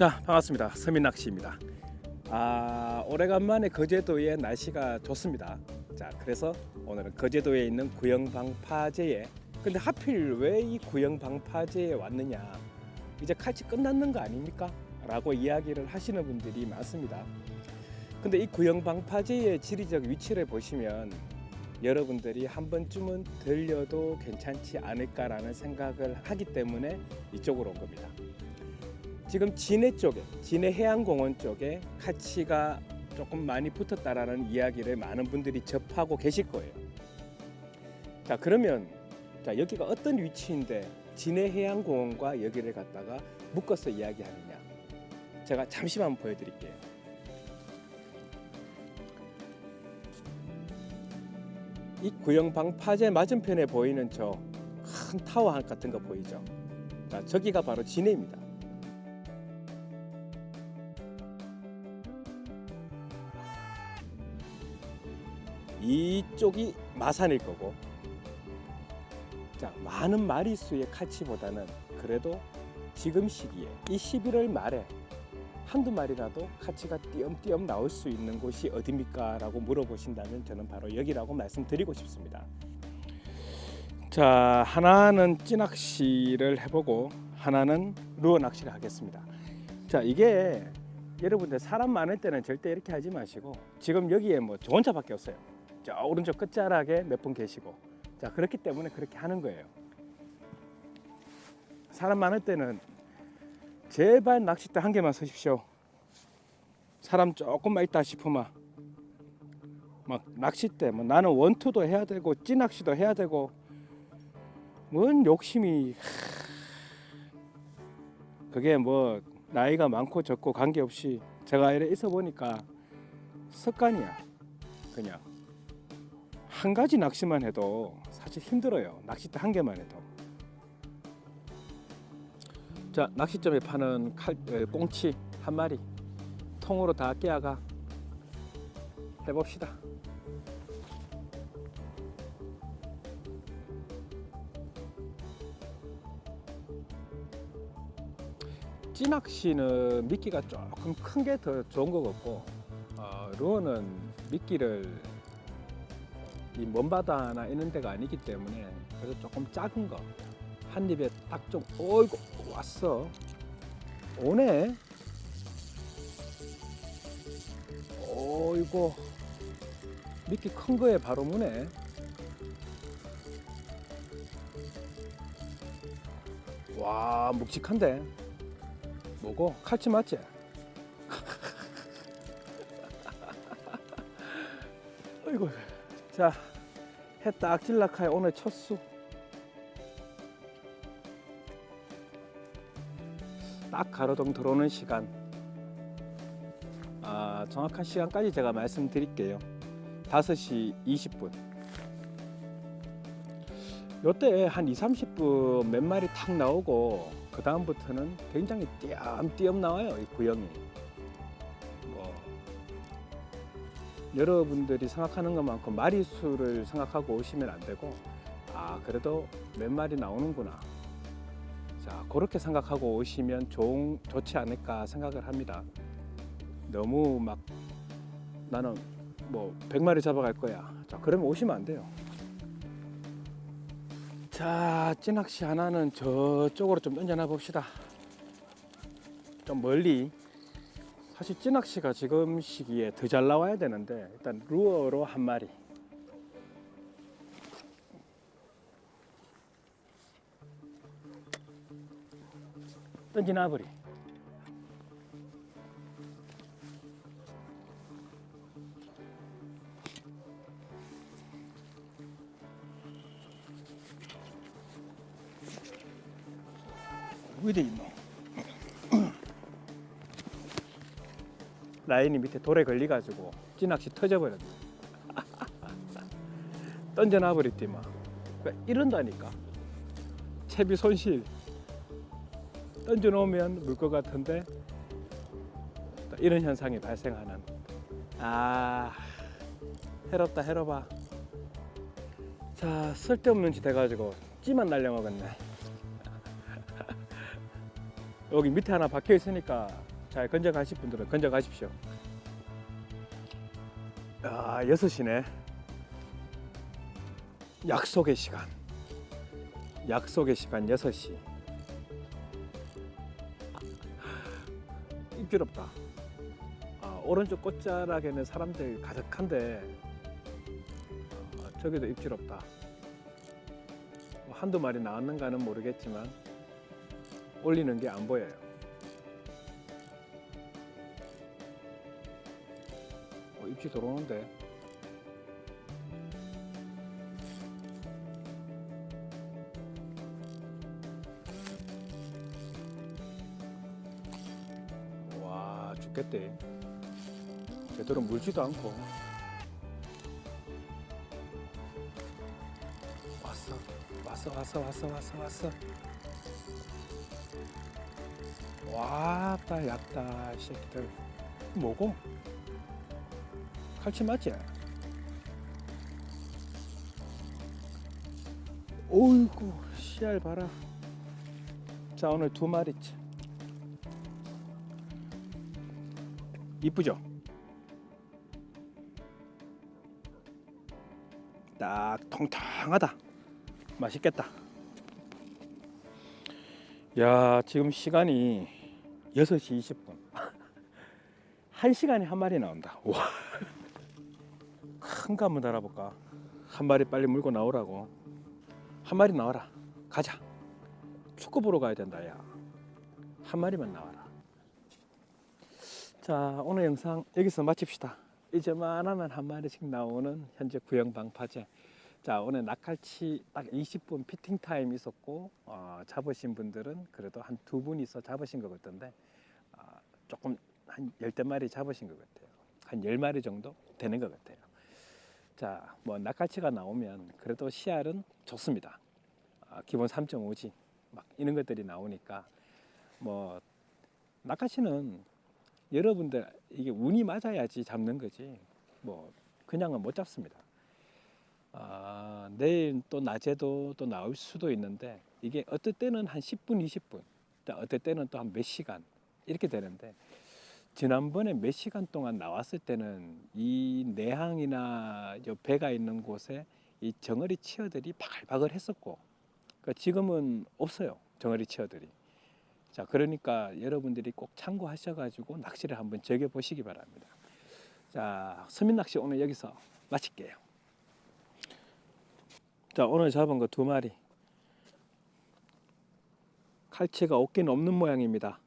자 반갑습니다. 서민낚시입니다. 아 오래간만에 거제도의 날씨가 좋습니다. 자 그래서 오늘은 거제도에 있는 구영방파제에 근데 하필 왜 이 구영방파제에 왔느냐? 이제 칼치 끝났는 거 아닙니까? 라고 이야기를 하시는 분들이 많습니다. 근데 이 구영방파제의 지리적 위치를 보시면 여러분들이 한 번쯤은 들려도 괜찮지 않을까라는 생각을 하기 때문에 이쪽으로 온 겁니다 지금 진해 쪽에 진해 해양공원 쪽에 카치가 조금 많이 붙었다라는 이야기를 많은 분들이 접하고 계실 거예요. 자 그러면 자 여기가 어떤 위치인데 진해 해양공원과 여기를 갖다가 묶어서 이야기하느냐? 제가 잠시만 보여드릴게요. 이 구영방 파제 맞은편에 보이는 저 큰 타워 한 같은 거 보이죠? 자 저기가 바로 진해입니다. 이쪽이 마산일 거고 자 많은 마리수의 칼치보다는 그래도 지금 시기에 이 11월 말에 한두 마리라도 카치가 띄엄띄엄 나올 수 있는 곳이 어디입니까? 라고 물어보신다면 저는 바로 여기라고 말씀드리고 싶습니다. 자, 하나는 찌낚시를 해보고 하나는 루어 낚시를 하겠습니다. 자, 이게 여러분들 사람 많을 때는 절대 이렇게 하지 마시고 지금 여기에 뭐저 혼자밖에 없어요. 저 오른쪽 끝자락에 몇 분 계시고 자 그렇기 때문에 그렇게 하는 거예요. 사람 많을 때는 제발 낚싯대 한 개만 서십시오. 사람 조금만 있다 싶으면 막 낚싯대 뭐 나는 원투도 해야 되고 찌낚시도 해야 되고 뭔 욕심이 그게 뭐 나이가 많고 적고 관계없이 제가 이래 있어 보니까 습관이야 그냥 한 가지 낚시만 해도 사실 힘들어요. 낚싯대 한 개만 해도. 자 낚시점에 파는 칼, 에, 꽁치 한 마리 통으로 다 깨어가 해봅시다. 찌낚시는 미끼가 조금 큰 게 더 좋은 것 같고 어, 루어는 미끼를 이 먼바다나 이런 데가 아니기 때문에 그래서 조금 작은 거 한 입에 딱 좀 어이구 왔어. 오네. 어이구. 미끼 큰 거에 바로 무네. 와 묵직한데. 뭐고? 칼치 맞지? 어이구. 자, 해딱 질락하여 오늘 첫 수. 딱 가로등 들어오는 시간. 아, 정확한 시간까지 제가 말씀드릴게요. 5시 20분. 요때 한 2, 30분 몇 마리 탁 나오고 그 다음부터는 굉장히 띄엄띄엄 나와요, 이 구형이. 여러분들이 생각하는 것만큼 마리수를 생각하고 오시면 안 되고 아 그래도 몇 마리 나오는구나. 자 그렇게 생각하고 오시면 좋은, 좋지 않을까 생각을 합니다. 너무 막 나는 뭐 100마리 잡아갈 거야. 자 그러면 오시면 안 돼요. 자 찌낚시 하나는 저쪽으로 좀 던져놔 봅시다. 좀 멀리 사실 찌낚시가 지금 시기에 더 잘 나와야 되는데 일단 루어로 한 마리 던지나버리 어디 있노? 라인이 밑에 돌에 걸려가지고 찌낚시 터져버렸네. 던져놔버렸더만. 그러니까 이런다니까. 채비 손실. 던져놓으면 물 것 같은데 또 이런 현상이 발생하는. 아 해롭다 해로봐. 자 쓸데없는 짓 해가지고 찌만 날려먹었네. 여기 밑에 하나 박혀 있으니까 자, 건져 가실 분들은 건져 가십시오. 아, 6시네. 약속의 시간. 약속의 시간 6시. 입질 없다. 아, 오른쪽 꽃자락에는 사람들 가득한데 아, 저기도 입질 없다. 뭐 한두 마리 나왔는가는 모르겠지만 올리는 게 안 보여요. 어, 입질 들어오는데. 와 죽겠대. 제대로 물지도 않고. 왔어 왔어 왔어 왔어 왔어 왔어. 왔다 얕다 이 새끼들. 뭐고 칼치 맞지? 어이구 씨알 봐라 자 오늘 두 마리째 이쁘죠? 딱 통통하다 맛있겠다 야 지금 시간이 6시 20분 한 시간에 한 마리 나온다 와. 큰 거 한번 달아볼까? 한 마리 빨리 물고 나오라고. 한 마리 나와라. 가자. 축구 보러 가야 된다 야 한 마리만 나와라. 자 오늘 영상 여기서 마칩시다. 이제만 하면 한 마리씩 나오는 현재 구형 방파제. 자 오늘 낙할치 딱 20분 피팅 타임 있었고 어, 잡으신 분들은 그래도 한 두 분이서 잡으신 것 같던데 아, 조금 한 열댓 마리 잡으신 것 같아요. 한 열 마리 정도 되는 것 같아요 자뭐 낙할치가 나오면 그래도 씨알은 좋습니다 아, 기본 3.5지 막 이런 것들이 나오니까 뭐 낙할치는 여러분들 이게 운이 맞아야지 잡는 거지 뭐 그냥은 못 잡습니다. 아, 내일 또 낮에도 또 나올 수도 있는데 이게 어떨 때는 한 10분, 20분, 또 어떨 때는 또 한 몇 시간 이렇게 되는데 지난번에 몇 시간 동안 나왔을 때는 이 내항이나 요 배가 있는 곳에 이 정어리 치어들이 바글바글 했었고 그러니까 지금은 없어요 정어리 치어들이. 자 그러니까 여러분들이 꼭 참고하셔가지고 낚시를 한번 즐겨 보시기 바랍니다. 자 서민 낚시 오늘 여기서 마칠게요. 자 오늘 잡은 거 두 마리. 칼치가 없긴 없는 모양입니다